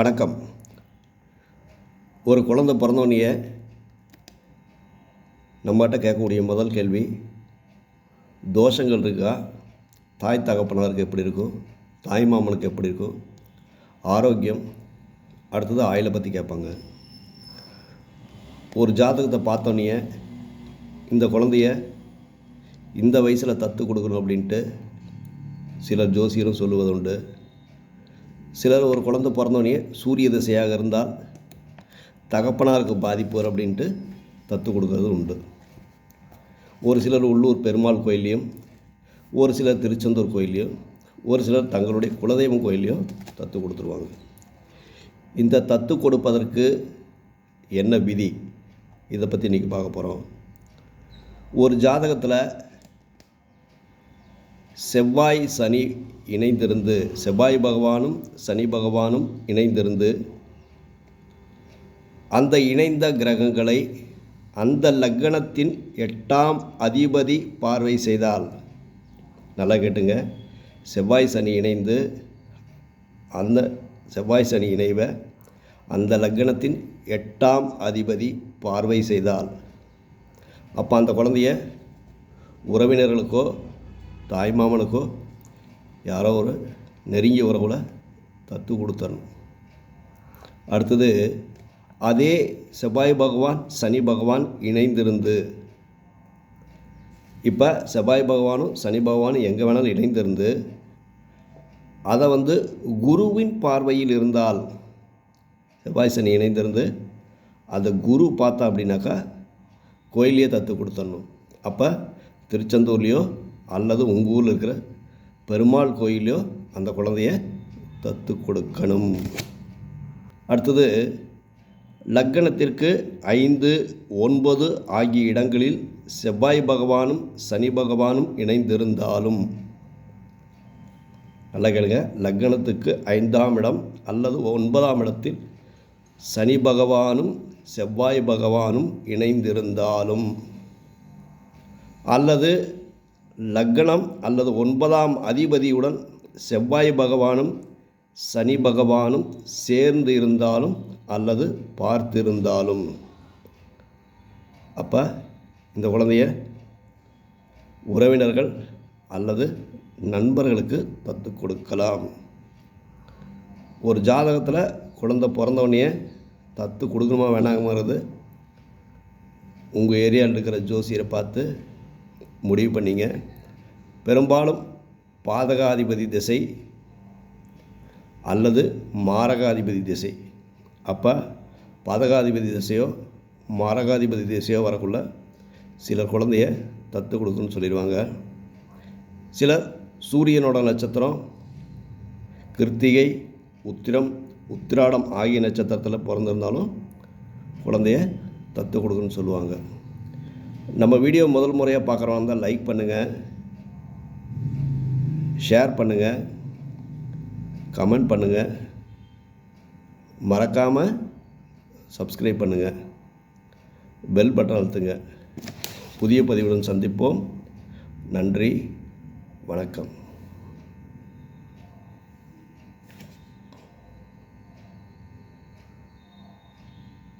வணக்கம். ஒரு குழந்தை பிறந்தோடனே நம்மகிட்ட கேட்கக்கூடிய முதல் கேள்வி தோஷங்கள் இருக்கா? தாய் தகப்பனாருக்கு எப்படி இருக்கும்? தாய் மாமனுக்கு எப்படி இருக்கும்? ஆரோக்கியம் அடுத்தது ஆயிலை பற்றி கேட்பாங்க. ஒரு ஜாதகத்தை பார்த்தோன்னே இந்த குழந்தைய இந்த வயசில் தத்து கொடுக்கணும் அப்படின்ட்டு சில ஜோசியரும் சொல்லுவதுண்டு. சிலர் ஒரு குழந்தை பிறந்தோடனே சூரிய திசையாக இருந்தால் தகப்பனாருக்கு பாதிப்பு வரும் அப்படின்ட்டு தத்து கொடுக்கறது உண்டு. ஒரு சிலர் உள்ளூர் பெருமாள் கோயில்லையும் ஒரு சிலர் திருச்செந்தூர் கோயில்லையும் ஒரு சிலர் தங்களுடைய குலதெய்வம் கோயில்லையும் தத்து கொடுத்துருவாங்க. இந்த தத்து கொடுப்பதற்கு என்ன விதி? இதை பற்றி இன்றைக்கி பார்க்க போகிறோம் ஒரு ஜாதகத்தில் செவ்வாய் சனி இணைந்திருந்து செவ்வாய் பகவானும் சனி பகவானும் இணைந்திருந்து அந்த இணைந்த கிரகங்களை அந்த லக்கணத்தின் எட்டாம் அதிபதி பார்வை செய்தால் நல்லா கேட்டுங்க. செவ்வாய் சனி இணைந்து அந்த செவ்வாய் சனி இணைவை அந்த லக்கணத்தின் எட்டாம் அதிபதி பார்வை செய்தால் அப்போ அந்த குழந்தைய உறவினர்களுக்கோ தாய்மாமனுக்கோ யாரோ ஒரு நெருங்கிய உறவில் தத்து கொடுத்தரணும். அடுத்தது அதே செவ்வாய் பகவான் சனி பகவான் இணைந்திருந்து. இப்போ செவ்வாய் பகவானும் சனி பகவானும் எங்கே வேணாலும் இணைந்திருந்து அதை வந்து குருவின் பார்வையில் இருந்தால் செவ்வாய் சனி இணைந்திருந்து அந்த குரு பார்த்தா அப்படின்னாக்கா கோயிலையே தத்து கொடுத்துடணும் அப்போ திருச்செந்தூர்லேயோ அல்லது உங்கள் ஊரில் இருக்கிற பெருமாள் கோயிலையோ அந்த குழந்தைய தத்து கொடுக்கணும். அடுத்தது லக்கணத்திற்கு ஐந்து ஒன்பது ஆகிய இடங்களில் செவ்வாய் பகவானும் சனி பகவானும் இணைந்திருந்தாலும். நல்லா கேளுங்க. லக்கணத்துக்கு ஐந்தாம் இடம் அல்லது ஒன்பதாம் இடத்தில் சனி பகவானும் செவ்வாய் பகவானும் இணைந்திருந்தாலும். அல்லது லக்னம் அல்லது ஒன்பதாம் அதிபதியுடன் செவ்வாய் பகவானும் சனி பகவானும் சேர்ந்து இருந்தாலும் அல்லது பார்த்திருந்தாலும். அப்போ இந்த குழந்தைய உறவினர்கள் அல்லது நண்பர்களுக்கு தத்து கொடுக்கலாம். ஒரு ஜாதகத்தில் குழந்தை பிறந்தவனையே தத்து கொடுக்கணுமா வேணாங்கிறது உங்கள் ஏரியாவில் இருக்கிற ஜோசியரை பார்த்து முடிவு பண்ணிங்க. பெரும்பாலும் பாதகாதிபதி திசை அல்லது மாரகாதிபதி திசை. அப்போ பாதகாதிபதி திசையோ மாரகாதிபதி திசையோ வரக்குள்ள சிலர் குழந்தைய தத்து கொடுக்குன்னு சொல்லிடுவாங்க. சிலர் சூரியனோட நட்சத்திரம் கிருத்திகை உத்திரம் உத்திராடம் ஆகிய நட்சத்திரத்தில் பிறந்திருந்தாலும் குழந்தைய தத்து கொடுக்குன்னு சொல்லுவாங்க. நம்ம வீடியோ முதல் முறையாக பார்க்குறவங்க இருந்தால் லைக் பண்ணுங்கள் ஷேர் பண்ணுங்கள் கமெண்ட் பண்ணுங்கள் மறக்காமல் சப்ஸ்கிரைப் பண்ணுங்கள் பெல் பட்டன் அழுத்துங்க. புதிய பதிவுடன் சந்திப்போம். நன்றி. வணக்கம்.